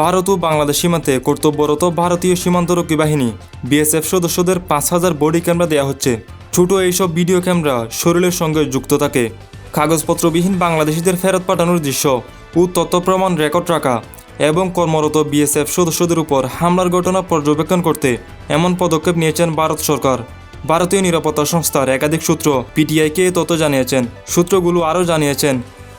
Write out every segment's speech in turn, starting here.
ভারত ও বাংলাদেশ সীমান্তে কর্তব্যরত ভারতীয় সীমান্তরক্ষী বাহিনী বিএসএফ সদস্যদের পাঁচ হাজার বডি ক্যামেরা দেওয়া হচ্ছে। ছোট এইসব ভিডিও ক্যামেরা শরীরের সঙ্গে যুক্ত থাকে। কাগজপত্রবিহীন বাংলাদেশিদের ফেরত পাঠানোর দৃশ্য ও তথ্য প্রমাণ রেকর্ড রাখা এবং কর্মরত বিএসএফ সদস্যদের উপর হামলার ঘটনা পর্যবেক্ষণ করতে এমন পদক্ষেপ নিয়েছেন ভারত সরকার। ভারতীয় নিরাপত্তা সংস্থার একাধিক সূত্র পিটিআইকে তথ্য জানিয়েছেন। সূত্রগুলো আরও জানিয়েছেন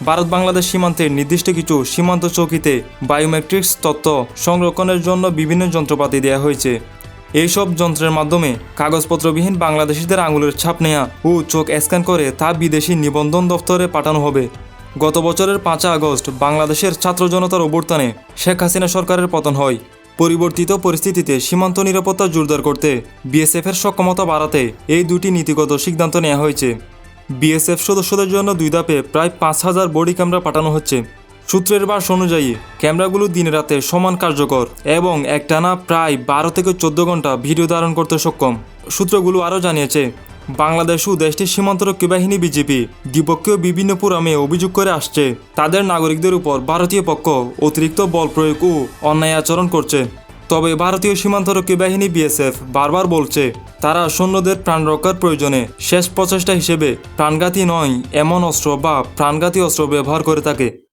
ভারত বাংলাদেশ সীমান্তের নির্দিষ্ট কিছু সীমান্ত চৌকিতে বায়োমেট্রিক্স তথ্য সংরক্ষণের জন্য বিভিন্ন যন্ত্রপাতি দেওয়া হয়েছে। এইসব যন্ত্রের মাধ্যমে কাগজপত্রবিহীন বাংলাদেশিদের আঙুলের ছাপ নেওয়া ও চোখ স্ক্যান করে তা বিদেশি নিবন্ধন দপ্তরে পাঠানো হবে। গত বছরের পাঁচই আগস্ট বাংলাদেশের ছাত্র জনতার অভ্যুত্থানে শেখ হাসিনা সরকারের পতন হয়। পরিবর্তিত পরিস্থিতিতে সীমান্ত নিরাপত্তা জোরদার করতে বিএসএফের সক্ষমতা বাড়াতে এই দুটি নীতিগত সিদ্ধান্ত নেওয়া হয়েছে। বিএসএফ সদস্যদের জন্য দুই ধাপে প্রায় পাঁচ হাজার বডি ক্যামেরা পাঠানো হচ্ছে। সূত্রের বাস অনুযায়ী, ক্যামেরাগুলো দিনে রাতে সমান কার্যকর এবং একটানা প্রায় বারো থেকে চোদ্দ ঘণ্টা ভিডিও ধারণ করতে সক্ষম। সূত্রগুলো আরও জানিয়েছে, বাংলাদেশ ও দেশটির সীমান্তরক্ষী বাহিনী বিজেপি দ্বিপক্ষীয় বিভিন্ন পুরামে অভিযোগ করে আসছে, তাদের নাগরিকদের উপর ভারতীয় পক্ষ অতিরিক্ত বল প্রয়োগ ও অন্যায় আচরণ করছে। তবে ভারতীয় সীমান্তরক্ষী বাহিনী বিএসএফ বারবার বলছে, তারা সৈন্যদের প্রাণ রক্ষার প্রয়োজনে শেষ প্রচেষ্টা হিসেবে প্রাণঘাতী নয়, এমন অস্ত্র বা প্রাণঘাতী অস্ত্র ব্যবহার করে থাকে।